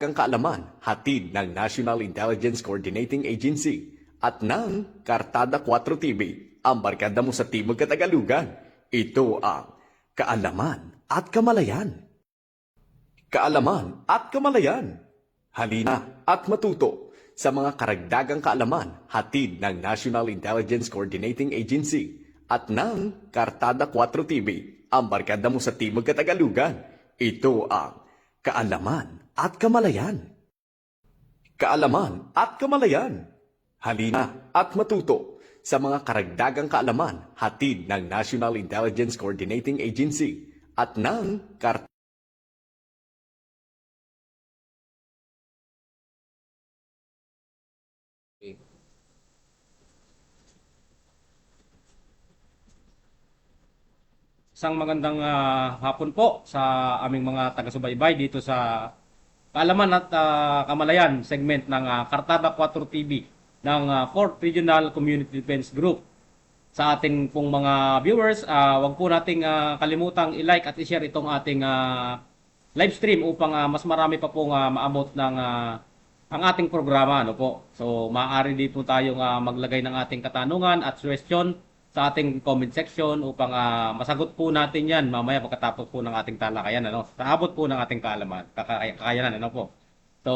Kang kaalaman, hatid ng National Intelligence Coordinating Agency at ng Kartada 4 TV, ang barkada mo sa Timog Katagalugan. Ito ang Kaalaman at Kamalayan. Kaalaman at Kamalayan. Halina at matuto sa mga karagdagang kaalaman hatid ng National Intelligence Coordinating Agency at ng Kartada 4 TV, ang barkada mo sa Timog Katagalugan. Ito ang Kaalaman at Kamalayan. Kaalaman at Kamalayan. Halina at matuto sa mga karagdagang kaalaman hatid ng National Intelligence Coordinating Agency at ng Kartada Isang magandang ah, hapon po sa aming mga taga-subaybay dito sa Kaalaman at ah, Kamalayan segment ng ah, Kartada 4 TV ng ah, 4th Regional Community Defense Group. Sa ating pong mga viewers, ah, wag po nating ah, kalimutang i-like at i-share itong ating ah, live stream upang ah, mas marami pa pong ah, maabot ng ah, ang ating programa ano po. So maaari din po tayong ah, maglagay ng ating katanungan at suggestion sa ating comment section upang ah, masagot po natin 'yan mamaya pagkatapos po ng ating talakayan ano. Taabot po ng ating kaalaman, kakaya- kakayanan ano po. So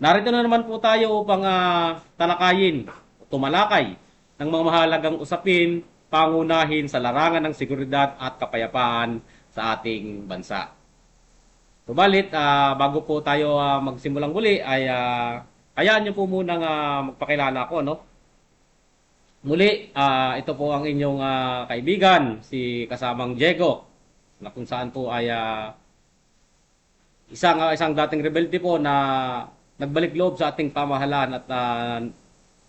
narito na naman po tayo upang ah, talakayin, tumalakay ng mga mahalagang usapin pangunahin sa larangan ng seguridad at kapayapaan sa ating bansa. Subalit, ah, bago po tayo ah, magsimulang muli, ay uh, hayaan niyo po muna uh, magpakilala ko, no? Muli, ah, ito po ang inyong ah, kaibigan, si kasamang Diego, na kung saan po ay ah, isang ah, isang dating rebelde po na nagbalik loob sa ating pamahalaan at ah,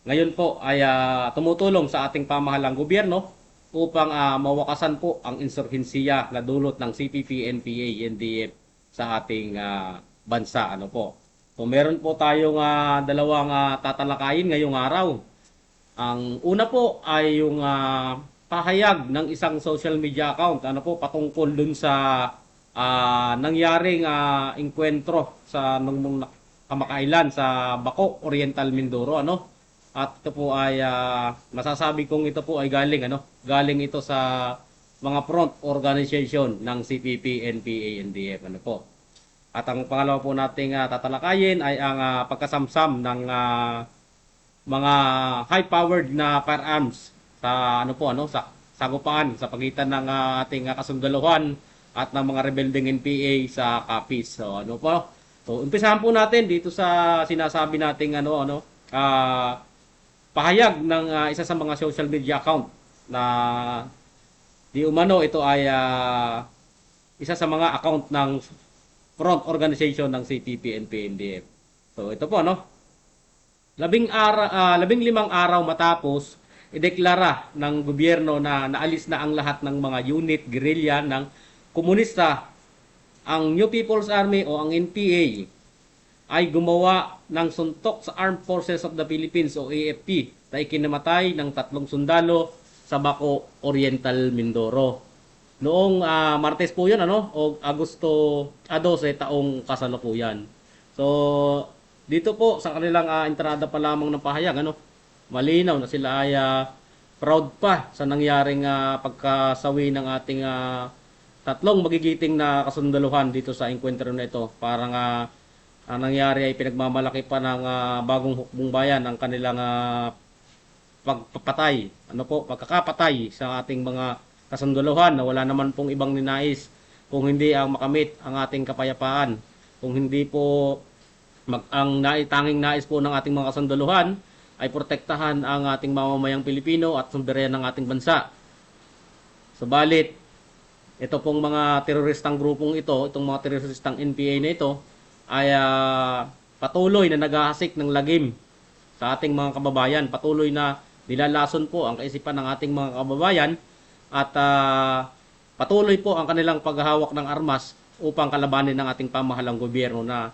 ngayon po ay ah, tumutulong sa ating pamahalang gobyerno upang ah, mawakasan po ang insurhensiya na dulot ng CPP, NPA, NDF sa ating ah, bansa. Ano po? So meron po tayong ah, dalawang ah, tatalakayin ngayong araw. Ang una po ay yung ah, pahayag ng isang social media account ano po patungkol dun sa ah, nangyaring ah, enkwentro sa nung, nung kamakailan sa Bako, Oriental Mindoro ano. At ito po ay ah, masasabi kong ito po ay galing ano, galing ito sa mga front organization ng CPP, NPA, NDF ano po. At ang pangalawa po nating ah, tatalakayin ay ang ah, pagkasamsam ng ah, mga high-powered na firearms sa ano po ano sa sagupaan sa pagitan ng ah, ating ah, kasundaluhan at ng mga rebelding NPA sa Capiz. So ano po? So umpisahan po natin dito sa sinasabi nating ano ano ah, pahayag ng ah, isa sa mga social media account na di umano ito ay ah, isa sa mga account ng front organization ng CPP PNDF. So ito po no. Labing ara, ah, labing limang araw matapos ideklara ng gobyerno na naalis na ang lahat ng mga unit guerrilla ng komunista ang New People's Army o ang NPA ay gumawa ng suntok sa Armed Forces of the Philippines o AFP na ikinamatay ng tatlong sundalo sa Baco, Oriental, Mindoro. Noong ah, Martes po yun, ano? O Agosto ah, 12 taong kasalukuyan. So, dito po sa kanilang ah, entrada pa lamang ng pahayag, ano? Malinaw na sila ay ah, proud pa sa nangyaring ah, pagkasawi ng ating ah, tatlong magigiting na kasundaluhan dito sa enkwentro na ito. Parang ah, ang nangyari ay pinagmamalaki pa ng ah, bagong hukbong bayan ang kanilang ah, pagpapatay, ano po, pagkakapatay sa ating mga kasundaluhan na wala naman pong ibang ninais kung hindi ang makamit ang ating kapayapaan. Kung hindi po mag, ang naitanging nais po ng ating mga kasundaluhan ay protektahan ang ating mamamayang Pilipino at sumberya ng ating bansa. Subalit, ito pong mga teroristang grupong ito, itong mga teroristang NPA na ito, ay ah, patuloy na naghahasik ng lagim sa ating mga kababayan. Patuloy na nilalason po ang kaisipan ng ating mga kababayan at ah, patuloy po ang kanilang paghahawak ng armas upang kalabanin ng ating pamahalang gobyerno na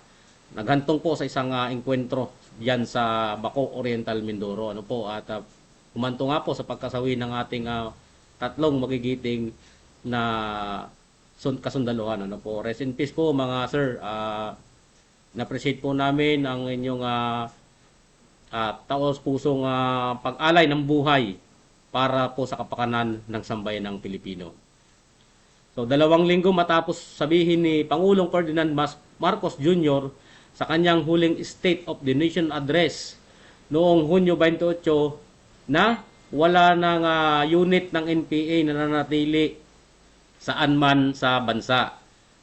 naghantong po sa isang ah, engkwentro diyan sa Baco Oriental Mindoro ano po at uh, humanto nga po sa pagkasawi ng ating ah, tatlong magigiting na sun- kasundaluhan ano po rest in peace po mga sir Ah, Na-appreciate po namin ang inyong ah, at taos pusong ah, pag-alay ng buhay para po sa kapakanan ng sambayan ng Pilipino. So dalawang linggo matapos sabihin ni Pangulong Ferdinand Marcos Jr. sa kanyang huling State of the Nation address noong Hunyo 28 na wala nang ah, unit ng NPA na nanatili saan man sa bansa.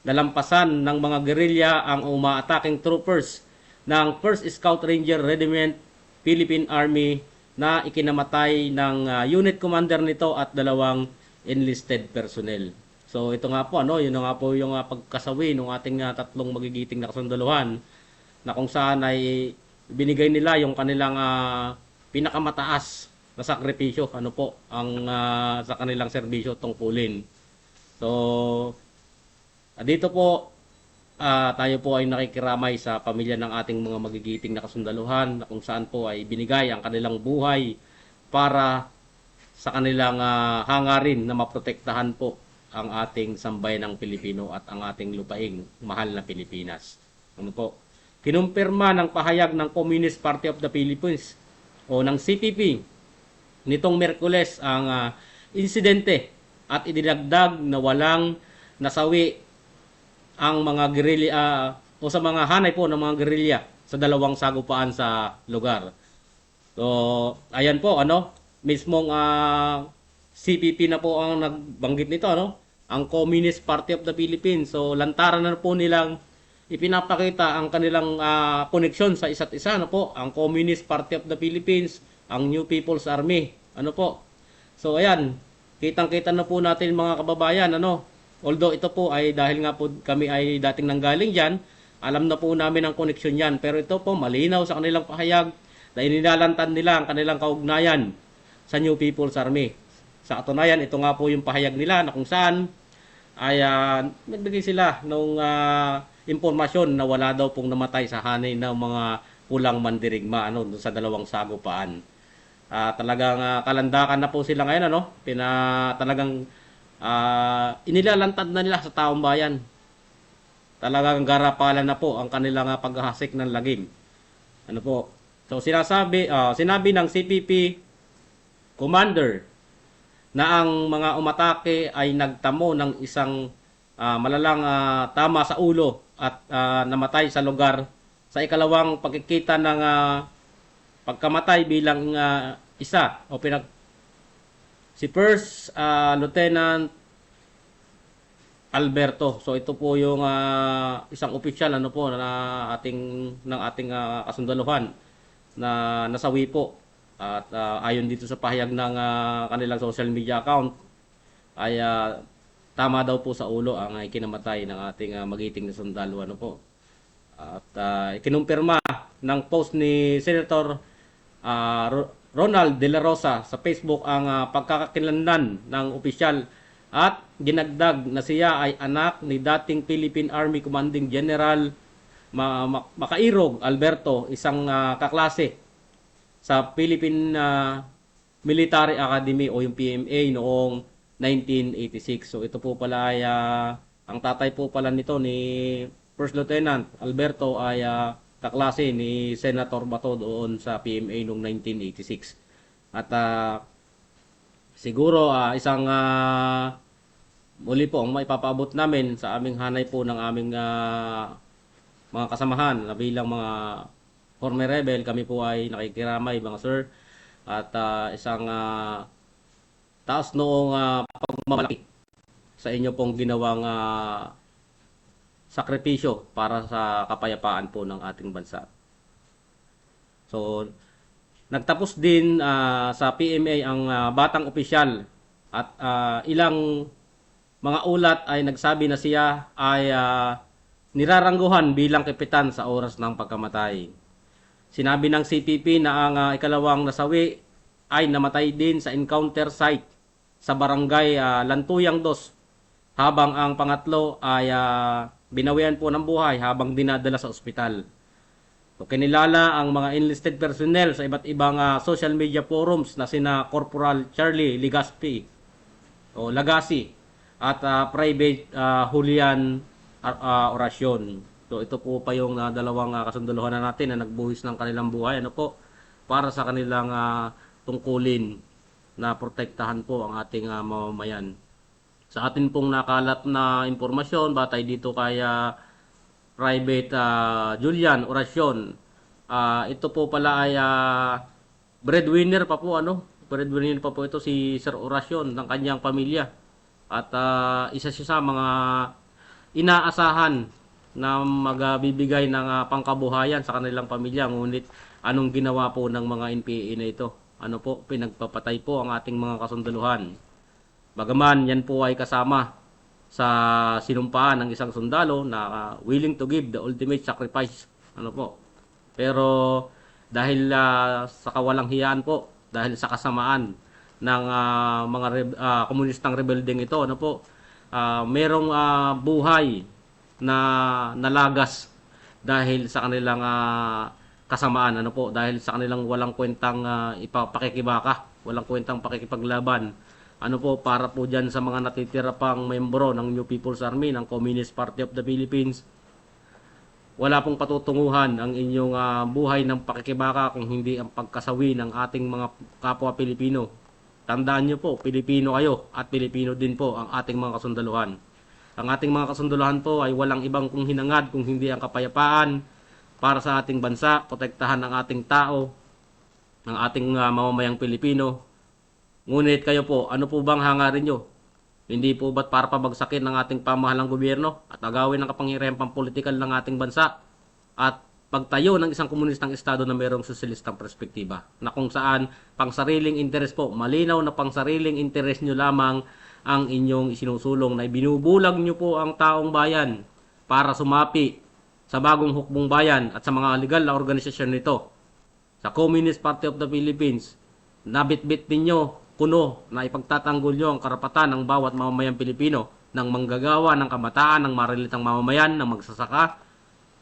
Nalampasan ng mga gerilya ang umaataking troopers ng 1st Scout Ranger Regiment Philippine Army na ikinamatay ng ah, unit commander nito at dalawang enlisted personnel. So ito nga po ano, yun nga po yung ah, pagkasawi ng ating ah, tatlong magigiting na kasundaluhan na kung saan ay binigay nila yung kanilang ah, pinakamataas na sakripisyo ano po ang ah, sa kanilang serbisyo tungkulin. So ah, dito po ah, tayo po ay nakikiramay sa pamilya ng ating mga magigiting na kasundaluhan na kung saan po ay binigay ang kanilang buhay para sa kanilang ah, hangarin na maprotektahan po ang ating sambayan ng Pilipino at ang ating lupaing mahal na Pilipinas. Ano po? Kinumpirma ng pahayag ng Communist Party of the Philippines o ng CPP nitong Merkules ang ah, insidente at idinagdag na walang nasawi ang mga guerrilla ah, o sa mga hanay po ng mga guerrilla sa dalawang sagupaan sa lugar. So, ayan po ano, mismong ah, CPP na po ang nagbanggit nito ano, ang Communist Party of the Philippines. So, lantaran na po nilang ipinapakita ang kanilang ah, koneksyon sa isa't isa ano po, ang Communist Party of the Philippines, ang New People's Army. Ano po? So, ayan, kitang-kita na po natin mga kababayan ano, Although ito po ay dahil nga po kami ay dating nanggaling diyan, alam na po namin ang koneksyon yan. Pero ito po malinaw sa kanilang pahayag na inilalantad nila ang kanilang kaugnayan sa New People's Army. Sa katunayan, ito nga po yung pahayag nila na kung saan ay ah, nagbigay sila ng impormasyon na wala daw pong namatay sa hanay ng mga pulang mandirigma ano, dun sa dalawang sagupaan. Ah, talagang ah, kalandakan na po sila ngayon ano, pina talagang ah, inilalantad na nila sa taong bayan. Talagang garapalan na po ang kanilang ah, paghahasik ng lagim. Ano po? So sinasabi, ah, sinabi ng CPP commander na ang mga umatake ay nagtamo ng isang ah, malalang ah, tama sa ulo at ah, namatay sa lugar sa ikalawang pagkikita ng ah, pagkamatay bilang ah, isa o pinag si First ah, Lieutenant Alberto. So ito po yung ah, isang opisyal ano po na ating ng ating ah, kasundaluhan na nasawi po. At ah, ayon dito sa pahayag ng ah, kanilang social media account ay ah, tama daw po sa ulo ang ah, ikinamatay ng ating ah, magiting na sundalo ano po. At uh, kinumpirma ng post ni Senator ah, Ro- Ronald De La Rosa sa Facebook ang ah, pagkakakilanlan ng opisyal at ginagdag na siya ay anak ni dating Philippine Army Commanding General Ma- Ma- Makairog Alberto, isang ah, kaklase sa Philippine ah, Military Academy o yung PMA noong 1986. So ito po pala ay ah, ang tatay po pala nito ni First Lieutenant Alberto ay ah, kaklase ni Senator Bato doon sa PMA noong 1986. At ah, siguro ah, isang ah, muli po ang maipapaabot namin sa aming hanay po ng aming ah, mga kasamahan na bilang mga former rebel, kami po ay nakikiramay mga sir at ah, isang ah, taas noong ah, pagmamalaki sa inyo pong ginawang ah, sakripisyo para sa kapayapaan po ng ating bansa. So, nagtapos din ah, sa PMA ang ah, batang opisyal at ah, ilang mga ulat ay nagsabi na siya ay ah, nirarangguhan bilang kapitan sa oras ng pagkamatay. Sinabi ng CPP na ang ah, ikalawang nasawi ay namatay din sa encounter site sa barangay ah, Lantuyang Dos habang ang pangatlo ay ah, binawian po ng buhay habang dinadala sa ospital. So, kinilala ang mga enlisted personnel sa iba't ibang ah, social media forums na sina Corporal Charlie Ligaspi o Lagasi at ah, Private ah, Julian ah, Orasyon. So ito po pa yung ah, dalawang ah, kasunduluhan na natin na nagbuhis ng kanilang buhay ano po para sa kanilang ah, tungkulin na protektahan po ang ating ah, mamamayan. Sa atin pong nakalat na impormasyon batay dito kaya Private ah, Julian Orasyon. Ah, ito po pala ay ah, breadwinner pa po ano? Breadwinner pa po ito si Sir Orasyon ng kanyang pamilya. At ah, isa siya sa mga inaasahan na magbibigay ng ah, pangkabuhayan sa kanilang pamilya. Ngunit anong ginawa po ng mga NPA na ito? Ano po, pinagpapatay po ang ating mga kasunduluhan. Bagaman yan po ay kasama sa sinumpaan ng isang sundalo na ah, willing to give the ultimate sacrifice. Ano po? Pero dahil ah, sa kawalang hiyaan po, dahil sa kasamaan ng ah, mga reb- ah, komunistang rebeldeng ito, ano po? ah, merong ah, buhay na nalagas dahil sa kanilang ah, kasamaan ano po dahil sa kanilang walang kwentang uh, ipapakikibaka walang kwentang pakikipaglaban ano po para po diyan sa mga natitira pang membro ng New People's Army ng Communist Party of the Philippines wala pong patutunguhan ang inyong ah, buhay ng pakikibaka kung hindi ang pagkasawi ng ating mga kapwa Pilipino. Tandaan niyo po, Pilipino kayo at Pilipino din po ang ating mga kasundaluhan. Ang ating mga kasundaluhan po ay walang ibang kung hinangad kung hindi ang kapayapaan para sa ating bansa, protektahan ang ating tao, ang ating ah, mamamayang Pilipino. Ngunit kayo po, ano po bang hangarin nyo? Hindi po ba't para pabagsakin ng ating pamahalang gobyerno at agawin ang kapangyarihan pampolitikal ng ating bansa at pagtayo ng isang komunistang estado na mayroong sosyalistang perspektiba na kung saan pang sariling interes po, malinaw na pang sariling interes nyo lamang ang inyong isinusulong na ibinubulag nyo po ang taong bayan para sumapi sa bagong hukbong bayan at sa mga legal na organisasyon nito sa Communist Party of the Philippines, nabitbit ninyo kuno na ipagtatanggol nyo ang karapatan ng bawat mamamayang Pilipino ng manggagawa ng kamataan ng marilitang mamamayan ng magsasaka.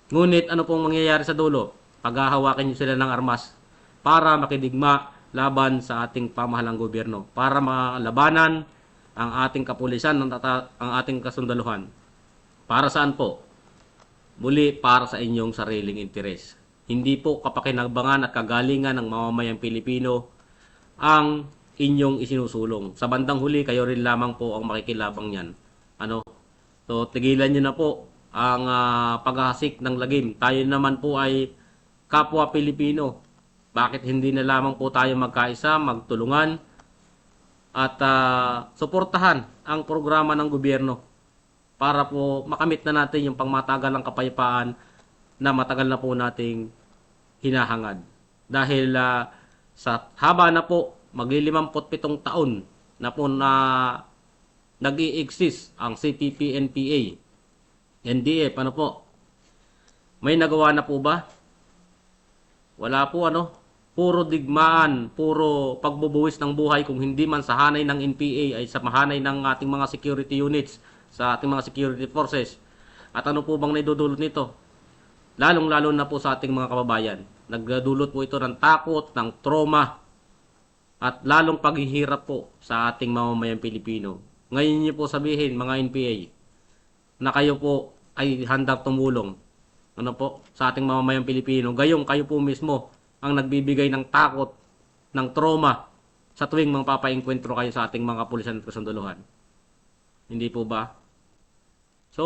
Ngunit ano pong mangyayari sa dulo? Paghahawakin nyo sila ng armas para makidigma laban sa ating pamahalang gobyerno, para malabanan ang ating kapulisan, ng ang ating kasundaluhan. Para saan po? Muli para sa inyong sariling interes. Hindi po kapakinabangan at kagalingan ng mamamayang Pilipino ang inyong isinusulong. Sa bandang huli, kayo rin lamang po ang makikilabang niyan. Ano? So, tigilan nyo na po ang ah, paghahasik ng lagim. Tayo naman po ay kapwa Pilipino. Bakit hindi na lamang po tayo magkaisa, magtulungan, at ah, suportahan ang programa ng gobyerno para po makamit na natin yung pangmatagal ng kapayapaan na matagal na po nating hinahangad. Dahil ah, sa haba na po, maglilimamput taon na po na nag exist ang CPP-NPA, NDF, ano po? May nagawa na po ba? Wala po ano? Puro digmaan, puro pagbubuwis ng buhay kung hindi man sa hanay ng NPA ay sa mahanay ng ating mga security units, sa ating mga security forces. At ano po bang naidudulot nito? Lalong-lalo na po sa ating mga kababayan. Nagdulot po ito ng takot, ng trauma, at lalong paghihirap po sa ating mamamayang Pilipino. Ngayon niyo po sabihin, mga NPA, na kayo po ay handang tumulong ano po, sa ating mamamayang Pilipino. Gayong kayo po mismo ang nagbibigay ng takot, ng trauma sa tuwing magpapaengkwentro kayo sa ating mga pulisan at kasunduluhan. Hindi po ba? So,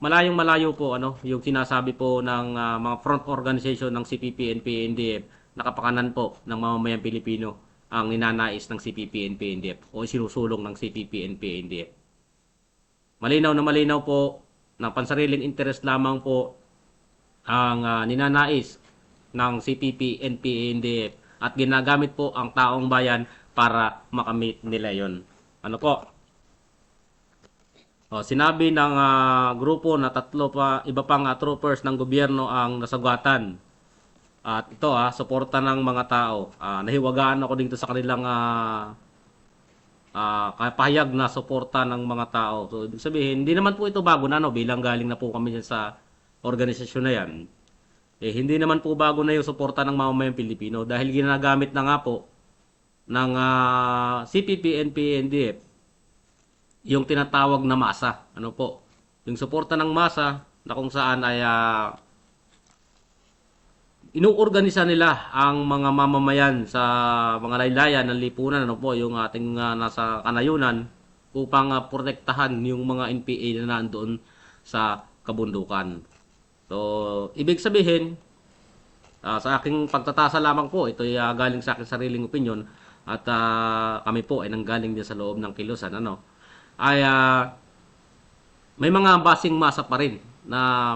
malayong malayo po ano, yung sinasabi po ng ah, mga front organization ng CPP, NPA, NDF, nakapakanan po ng mamamayang Pilipino ang ninanais ng CPP, NPA, NDF o sinusulong ng CPP, NPA, NDF. Malinaw na malinaw po na pansariling interest lamang po ang ah, ninanais ng CPP, NPA, NDF at ginagamit po ang taong bayan para makamit nila yon. Ano po? O, sinabi ng ah, grupo na tatlo pa iba pang ah, troopers ng gobyerno ang nasagatan. At ito ah, suporta ng mga tao. Ah, nahiwagaan ako dito sa kanilang ah, ah, pahayag na suporta ng mga tao. So, ibig sabihin, hindi naman po ito bago na, no? bilang galing na po kami sa organisasyon na yan. Eh, hindi naman po bago na yung suporta ng mamamayang Pilipino dahil ginagamit na nga po ng ah, CPP, NPA, NDF yung tinatawag na masa. Ano po? Yung suporta ng masa na kung saan ay ah, inuorganisa nila ang mga mamamayan sa mga laylayan ng lipunan ano po yung ating ah, nasa kanayunan upang ah, protektahan yung mga NPA na nandoon sa kabundukan. So, ibig sabihin, ah, sa aking pagtatasa lamang po, ito ay ah, galing sa aking sariling opinion at ah, kami po ay nanggaling din sa loob ng kilusan ano ay ah, may mga basing masa pa rin na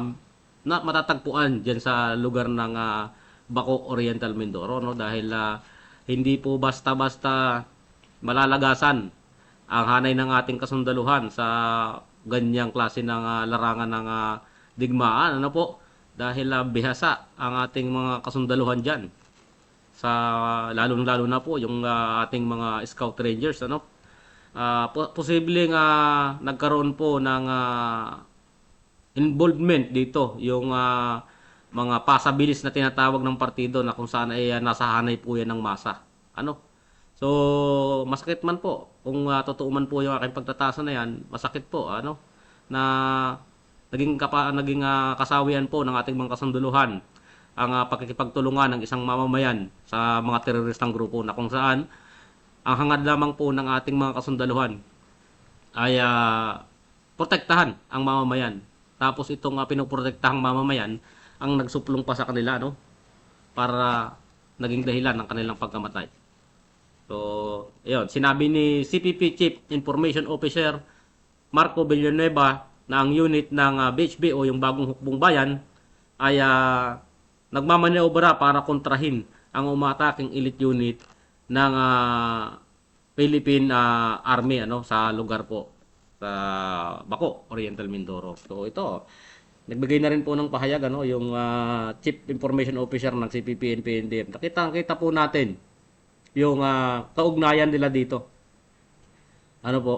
na matatagpuan diyan sa lugar ng ah, Baco Oriental Mindoro no? Dahil ah, hindi po basta-basta malalagasan ang hanay ng ating kasundaluhan sa ganyang klase ng ah, larangan ng ah, digmaan ano po? Dahil ah, bihasa ang ating mga kasundaluhan diyan sa lalo-lalo na po yung ah, ating mga scout rangers ano Ah, po- posibleng ah, nagkaroon po ng ah, involvement dito yung ah, mga pasabilis na tinatawag ng partido na kung saan ay ah, nasa po yan ng masa. Ano? So, masakit man po. Kung ah, totoo man po yung aking pagtatasa na yan, masakit po. Ano? Na naging, kapa, naging ah, kasawian po ng ating mga kasunduluhan ang ah, pagkikipagtulungan ng isang mamamayan sa mga teroristang grupo na kung saan ang hangad lamang po ng ating mga kasundaluhan ay ah, protektahan ang mamamayan. Tapos itong uh, pinoprotektahang mamamayan ang nagsuplong pa sa kanila no para naging dahilan ng kanilang pagkamatay. So, ayun, sinabi ni CPP Chief Information Officer Marco Villanueva na ang unit ng ah, BHB o yung bagong hukbong bayan ay uh, nagmamaniobra para kontrahin ang umataking elite unit ng ah, Philippine ah, Army ano sa lugar po sa Baco, Oriental Mindoro. So ito, nagbigay na rin po ng pahayag ano yung ah, Chief Information Officer ng CPP NPNDF. Nakita kita po natin yung ah, kaugnayan nila dito. Ano po?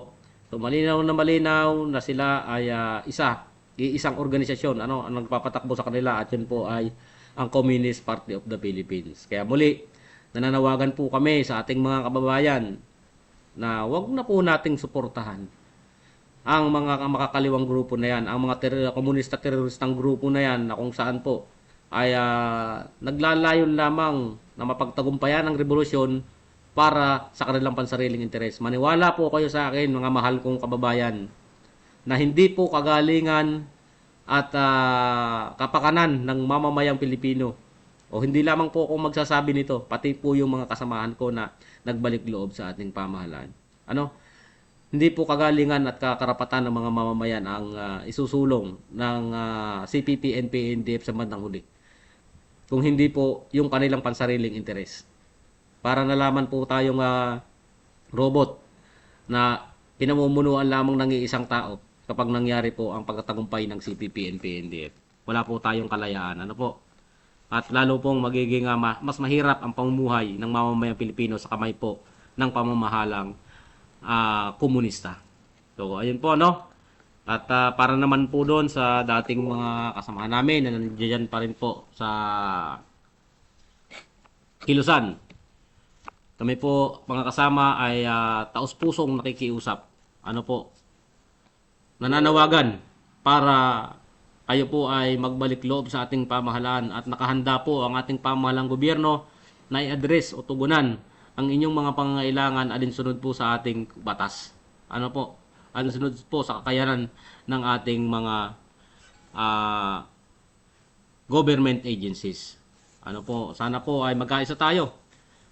So malinaw na malinaw na sila ay ah, isa, iisang organisasyon ano ang nagpapatakbo sa kanila at yun po ay ang Communist Party of the Philippines. Kaya muli, nananawagan po kami sa ating mga kababayan na wag na po nating suportahan ang mga makakaliwang grupo na yan, ang mga ter- komunista teroristang grupo na yan na kung saan po ay ah, naglalayon lamang na mapagtagumpayan ang revolusyon para sa kanilang pansariling interes. Maniwala po kayo sa akin mga mahal kong kababayan na hindi po kagalingan at ah, kapakanan ng mamamayang Pilipino o hindi lamang po ako magsasabi nito, pati po yung mga kasamahan ko na nagbalik loob sa ating pamahalaan. Ano? Hindi po kagalingan at kakarapatan ng mga mamamayan ang ah, isusulong ng ah, CPP, NPA, NDF sa bandang huli. Kung hindi po yung kanilang pansariling interes. Para nalaman po tayong ah, robot na pinamumunuan lamang ng iisang tao kapag nangyari po ang pagtatagumpay ng CPP, NPA, NDF. Wala po tayong kalayaan. Ano po? At lalo pong magiging ma- mas mahirap ang pamumuhay ng mamamayang Pilipino sa kamay po ng pamamahalang ah, komunista. So, ayun po, no? At ah, para naman po doon sa dating mga kasama namin na nandiyan pa rin po sa Kilusan. Kami po, mga kasama, ay ah, taos-pusong nakikiusap. Ano po? Nananawagan para kayo po ay magbalik loob sa ating pamahalaan at nakahanda po ang ating pamahalang gobyerno na i-address o tugunan ang inyong mga pangangailangan alinsunod po sa ating batas. Ano po? Alinsunod po sa kakayanan ng ating mga ah, government agencies. Ano po, sana po ay magkaisa tayo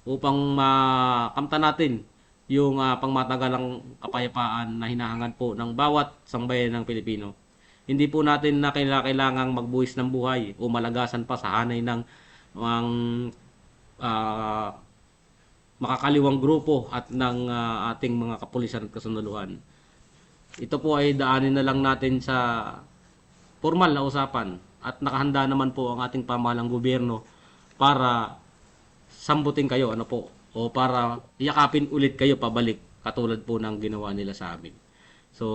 upang makamta natin yung ah, pangmatagalang kapayapaan na hinahangad po ng bawat sambayan ng Pilipino. Hindi po natin na kaila- kailangang magbuwis ng buhay o malagasan pa sa hanay ng ang ah, makakaliwang grupo at ng ah, ating mga kapulisan at kasundaluhan. Ito po ay daanin na lang natin sa formal na usapan at nakahanda naman po ang ating pamahalang gobyerno para sambutin kayo ano po o para yakapin ulit kayo pabalik katulad po ng ginawa nila sa amin. So,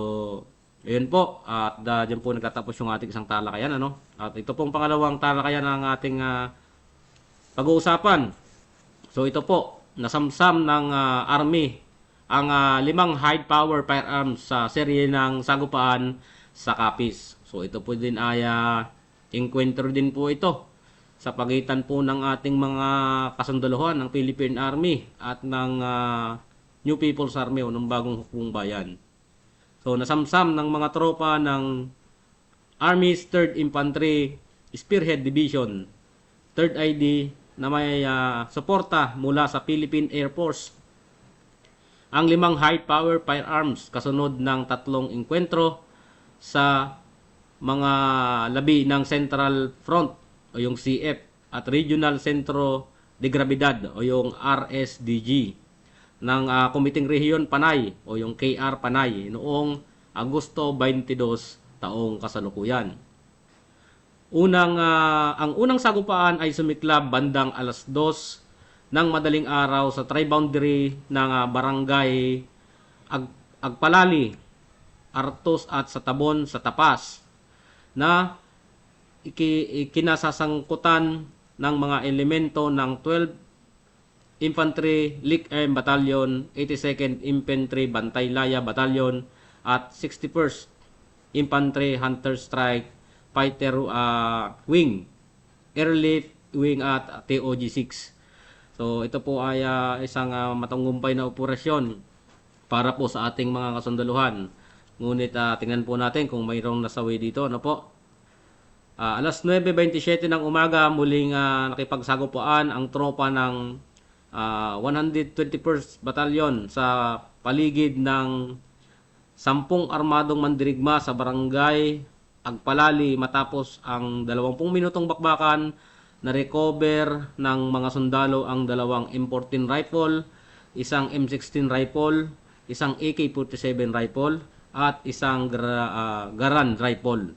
ayun po at uh, diyan po nagtatapos yung ating isang talakayan ano. At ito pong pangalawang talakayan ng ating ah, pag-uusapan. So ito po, nasamsam ng ah, Army ang ah, limang high power firearms sa serye ng sagupaan sa Capiz. So ito po din ay ah, encounter din po ito sa pagitan po ng ating mga kasundaluhan ng Philippine Army at ng ah, New People's Army o ng bagong hukbong bayan. So nasamsam ng mga tropa ng Army's 3rd Infantry Spearhead Division, 3rd ID na may ah, suporta mula sa Philippine Air Force. Ang limang high-power firearms kasunod ng tatlong enkwentro sa mga labi ng Central Front o yung CF at Regional Centro de Gravidad o yung RSDG ng ah, Kumiting Rehiyon Panay o yung KR Panay noong Agosto 22 taong kasalukuyan. Unang ah, ang unang sagupaan ay sumiklab bandang alas 2 ng madaling araw sa tri-boundary ng ah, barangay Ag Agpalali, Artos at sa Tabon sa Tapas na iki, ikinasasangkutan ng mga elemento ng 12 Infantry Lick Air Battalion, 82nd Infantry Bantay Laya Battalion at 61st Infantry Hunter Strike Fighter uh, Wing, Airlift Wing at TOG-6. So ito po ay ah, isang ah, matanggumpay na operasyon para po sa ating mga kasundaluhan. Ngunit ah, tingnan po natin kung mayroong nasawi dito. Ano po? Ah, alas 9.27 ng umaga, muling ah, nakipagsagupuan ang tropa ng ah, 121st Battalion sa paligid ng sampung armadong mandirigma sa barangay Agpalali matapos ang 20 minutong bakbakan na recover ng mga sundalo ang dalawang M14 rifle, isang M16 rifle, isang AK-47 rifle at isang gra- ah, Garan rifle.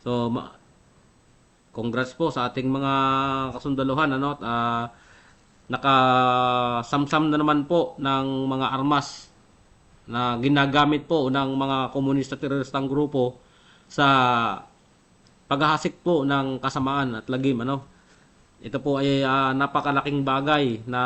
So congrats po sa ating mga kasundaluhan ano at ah, nakasamsam na naman po ng mga armas na ginagamit po ng mga komunista teroristang grupo sa paghahasik po ng kasamaan at lagim ano? Ito po ay ah, napakalaking bagay na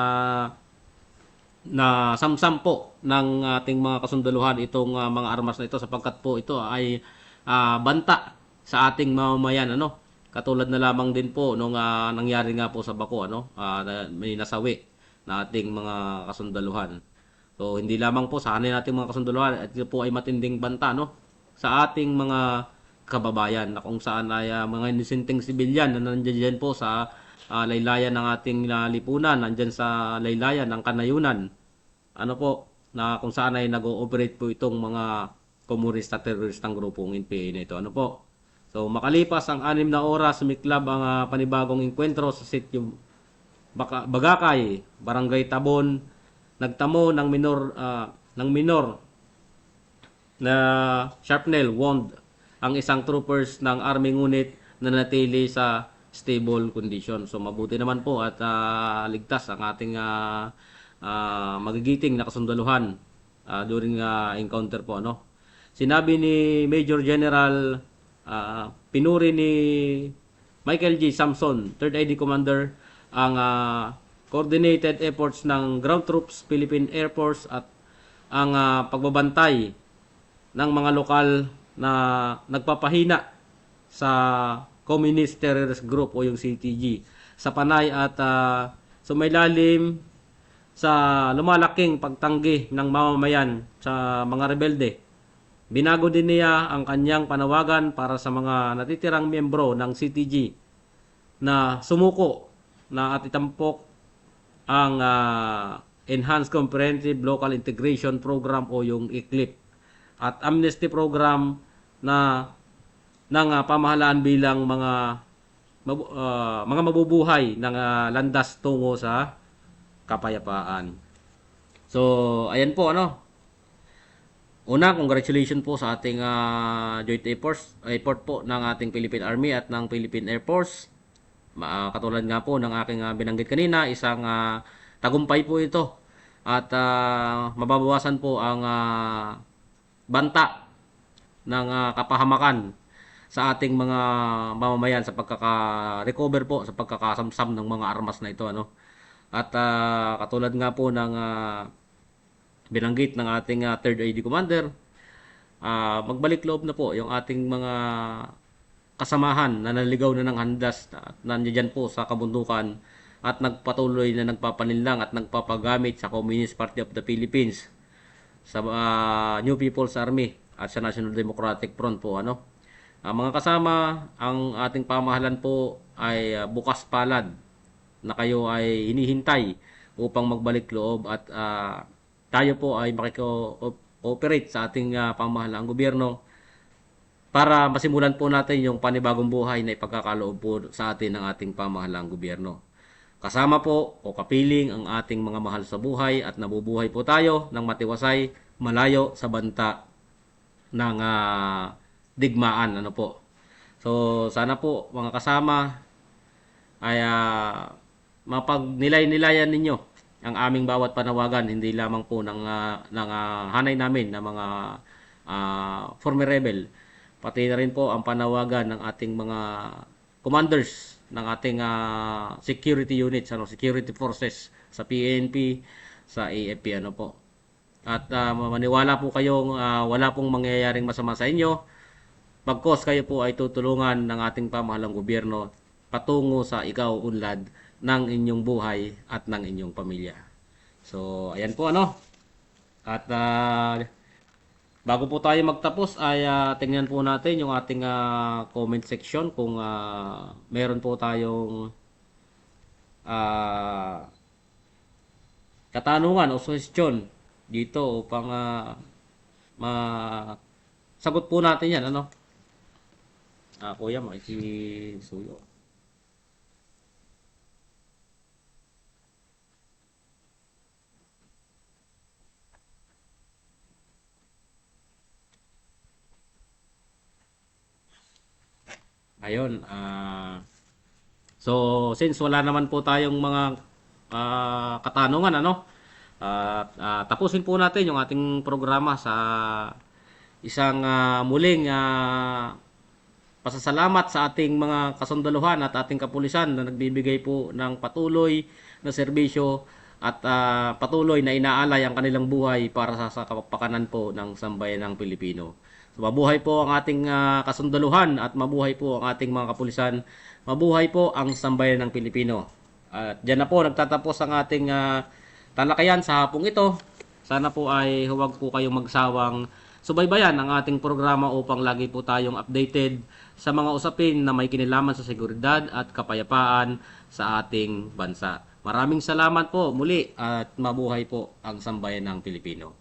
na samsam po ng ating mga kasundaluhan itong ah, mga armas na ito sapagkat po ito ay ah, banta sa ating mamamayan ano katulad na lamang din po nung ah, nangyari nga po sa Bako ano na may nasawi na ating mga kasundaluhan so hindi lamang po sa kanil nating mga kasundaluhan at ito po ay matinding banta no sa ating mga kababayan na kung saan ay ah, mga inisinteng sibilyan na nandiyan po sa ah, laylayan ng ating ah, lipunan, nandyan sa laylayan ng kanayunan. Ano po, na kung saan ay nag-ooperate po itong mga komunista teroristang grupong NPA na ito. Ano po? So makalipas ang anim na oras, sumiklab ang ah, panibagong enkwentro sa sitio Baka, Bagakay, Barangay Tabon, nagtamo ng minor ah, ng minor na shrapnel wound ang isang troopers ng army ngunit na natili sa stable condition. So mabuti naman po at ah, ligtas ang ating ah, ah, magigiting na kasundaluhan ah, during ah, encounter po ano. Sinabi ni Major General ah, pinuri ni Michael G. Samson, 3rd ID Commander, ang ah, coordinated efforts ng ground troops, Philippine Air Force at ang ah, pagbabantay ng mga lokal na nagpapahina sa Communist Terrorist Group o yung CTG sa panay at ah, sumailalim sa lumalaking pagtanggi ng mamamayan sa mga rebelde. Binago din niya ang kanyang panawagan para sa mga natitirang miyembro ng CTG na sumuko na at itampok ang ah, Enhanced Comprehensive Local Integration Program o yung ICLIP at amnesty program na ng ah, pamahalaan bilang mga ah, mga mabubuhay ng ah, landas tungo sa kapayapaan. So, ayan po ano. Una, congratulations po sa ating ah, joint efforts, effort po ng ating Philippine Army at ng Philippine Air Force. Ah, katulad nga po ng aking ah, binanggit kanina, isang ah, tagumpay po ito. At ah, mababawasan po ang ah, banta ng ah, kapahamakan sa ating mga mamamayan sa pagkaka-recover po sa pagkakasamsam ng mga armas na ito ano. At ah, katulad nga po ng ah, binanggit ng ating ah, third ID commander ah, magbalik loob na po yung ating mga kasamahan na naligaw na ng handas at nandiyan po sa kabundukan at nagpatuloy na nagpapaninlang at nagpapagamit sa Communist Party of the Philippines sa ah, New People's Army at sa National Democratic Front po ano. Ah, mga kasama, ang ating pamahalan po ay ah, bukas palad na kayo ay hinihintay upang magbalik loob at ah, tayo po ay makiko-operate sa ating ah, pamahalang gobyerno para masimulan po natin yung panibagong buhay na ipagkakaloob po sa atin ng ating pamahalang gobyerno. Kasama po o kapiling ang ating mga mahal sa buhay at nabubuhay po tayo ng matiwasay, malayo sa banta ng ah, digmaan ano po. So sana po mga kasama ay ah, mapagnilay-nilayan ninyo ang aming bawat panawagan hindi lamang po ng ah, ng ah, hanay namin na mga ah, former rebel. Pati na rin po ang panawagan ng ating mga commanders ng ating ah, security units ano security forces sa PNP sa AFP ano po. At ah, maniwala po kayong ah, wala pong mangyayaring masama sa inyo. Pagkos kayo po ay tutulungan ng ating pamahalang gobyerno patungo sa ikaw unlad ng inyong buhay at ng inyong pamilya. So, ayan po ano. At ah, bago po tayo magtapos ay ah, tingnan po natin yung ating ah, comment section kung ah, meron po tayong ah, katanungan o suggestion dito upang ah, ma sagot po natin yan ano. Ah, kuya, makikisuyo. Ayun, ah So, since wala naman po tayong mga ah, katanungan ano, at ah, tapusin po natin yung ating programa sa isang ah, muling ah, pasasalamat sa ating mga kasundaluhan at ating kapulisan na nagbibigay po ng patuloy na serbisyo at ah, patuloy na inaalay ang kanilang buhay para sa kapakanan po ng sambayan ng Pilipino. So, mabuhay po ang ating ah, kasundaluhan at mabuhay po ang ating mga kapulisan. Mabuhay po ang sambayan ng Pilipino. At dyan na po nagtatapos ang ating ah, talakayan sa hapong ito. Sana po ay huwag po kayong magsawang subaybayan ang ating programa upang lagi po tayong updated sa mga usapin na may kinalaman sa seguridad at kapayapaan sa ating bansa. Maraming salamat po muli at mabuhay po ang sambayan ng Pilipino.